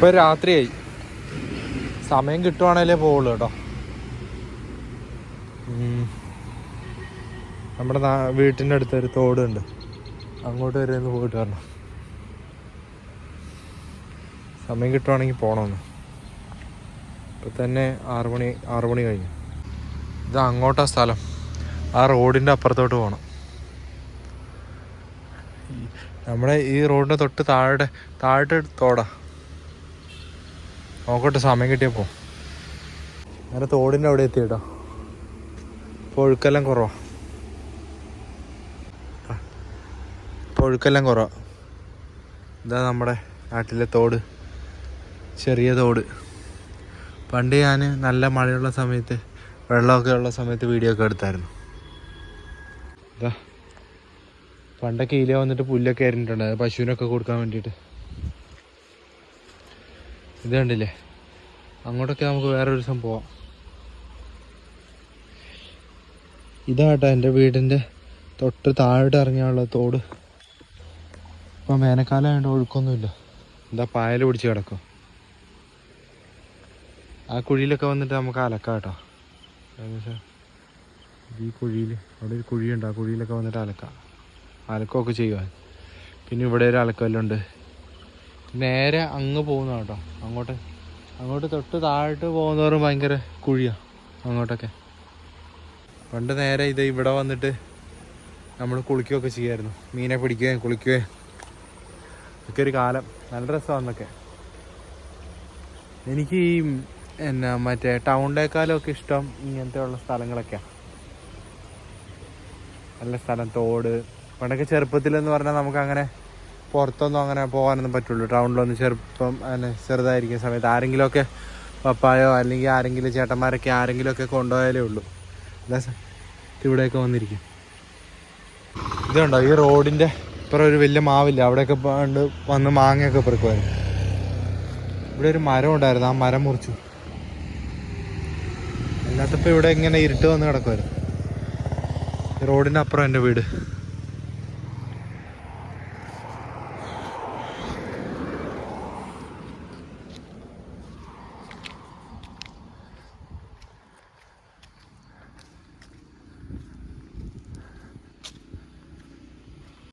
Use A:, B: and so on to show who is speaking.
A: ഇപ്പൊ രാത്രിയായി. സമയം കിട്ടുവാണേലേ പോവുള്ളൂ കേട്ടോ. നമ്മുടെ വീട്ടിന്റെ അടുത്ത് ഒരു തോടുണ്ട്. അങ്ങോട്ട് വരെ ഒന്ന് പോയിട്ട് വരണം. സമയം കിട്ടുവാണെങ്കിൽ പോകണമെന്ന് ഇപ്പം തന്നെ ആറ് മണി ആറ് മണി കഴിഞ്ഞു. ഇത് അങ്ങോട്ടാ സ്ഥലം. ആ റോഡിന്റെ അപ്പുറത്തോട്ട് പോകണം നമ്മുടെ ഈ റോഡിന്റെ തൊട്ട് താഴെ താഴെ തോടാ. നോക്കട്ടെ സമയം കിട്ടിയപ്പോൾ അങ്ങനെ തോടിന്റെ അവിടെ എത്തി കേട്ടോ. ഇപ്പോൾ ഒഴുക്കെല്ലാം കുറവാ. ഇപ്പോൾ ഒഴുക്കെല്ലാം കുറവാ. ഇതാ നമ്മുടെ നാട്ടിലെ തോട്. ചെറിയ തോട്. പണ്ട് ഞാൻ നല്ല മഴയുള്ള സമയത്ത് വെള്ളമൊക്കെ ഉള്ള സമയത്ത് വീഡിയോ ഒക്കെ എടുത്തായിരുന്നു. ഇതാ പണ്ടൊക്കെ ഇല വന്നിട്ട് പുല്ലൊക്കെ അരിഞ്ഞിട്ടുണ്ട് അത് പശുവിനൊക്കെ കൊടുക്കാൻ വേണ്ടിയിട്ട്. ഇത് കണ്ടില്ലേ? അങ്ങോട്ടൊക്കെ നമുക്ക് വേറെ ഒരു ദിവസം പോവാം. ഇതാട്ടോ എന്റെ വീടിന്റെ തൊട്ട് താഴോട്ട് ഇറങ്ങിയുള്ള തോട്. ഇപ്പം വേനൽക്കാലം ആയതുകൊണ്ട് ഒഴുക്കൊന്നുമില്ല. എന്താ പായൽ പിടിച്ച് കിടക്കും. ആ കുഴിയിലൊക്കെ വന്നിട്ട് നമുക്ക് അലക്കാം കേട്ടോ ഈ കുഴിയിൽ അവിടെ ഒരു കുഴിയുണ്ട്. ആ കുഴിയിലൊക്കെ വന്നിട്ട് അലക്കാം. അലക്കമൊക്കെ ചെയ്യുവാൻ. പിന്നെ ഇവിടെ ഒരു അലക്കമെല്ലാം ഉണ്ട് നേരെ അങ്ങ് പോകുന്ന കേട്ടോ. അങ്ങോട്ട് അങ്ങോട്ട് തൊട്ട് താഴോട്ട് പോകുന്നവരും ഭയങ്കര കുഴിയാണ് അങ്ങോട്ടൊക്കെ. പണ്ട് നേരെ ഇത് ഇവിടെ വന്നിട്ട് നമ്മൾ കുളിക്കുകയൊക്കെ ചെയ്യായിരുന്നു. മീനെ പിടിക്കുകയും കുളിക്കുകയും ഒക്കെ ഒരു കാലം. നല്ല രസമാണെന്നൊക്കെ എനിക്ക് ഈ എന്നാ മറ്റേ ടൗണിലേക്കാളൊക്കെ ഇഷ്ടം ഇങ്ങനത്തെ ഉള്ള സ്ഥലങ്ങളൊക്കെയാണ് നല്ല സ്ഥലം തോട്. പണ്ടൊക്കെ ചെറുപ്പത്തിലെന്ന് പറഞ്ഞാൽ നമുക്ക് അങ്ങനെ പുറത്തൊന്നും അങ്ങനെ പോകാനൊന്നും പറ്റുള്ളൂ ടൗണിലൊന്നും ചെറുപ്പം അങ്ങനെ ചെറുതായിരിക്കുന്ന സമയത്ത് ആരെങ്കിലുമൊക്കെ പപ്പായോ അല്ലെങ്കിൽ ആരെങ്കിലും ചേട്ടന്മാരൊക്കെ ആരെങ്കിലുമൊക്കെ കൊണ്ടുപോയാലേ ഉള്ളൂ. അല്ല ഇവിടെയൊക്കെ വന്നിരിക്കും. ഇതുണ്ടോ ഈ റോഡിന്റെ ഇപ്പുറം ഒരു വലിയ മാവില്ല? അവിടെയൊക്കെ പണ്ട് വന്ന് മാങ്ങയൊക്കെ പെറുക്കുമായിരുന്നു ഇവിടെ ഒരു മരം ഉണ്ടായിരുന്നു ആ മരം മുറിച്ചു. അല്ലാത്തപ്പോൾ ഇവിടെ ഇങ്ങനെ ഇരുട്ട് വന്ന് കിടക്കുമായിരുന്നു റോഡിന്റെ അപ്പുറം എന്റെ വീട്.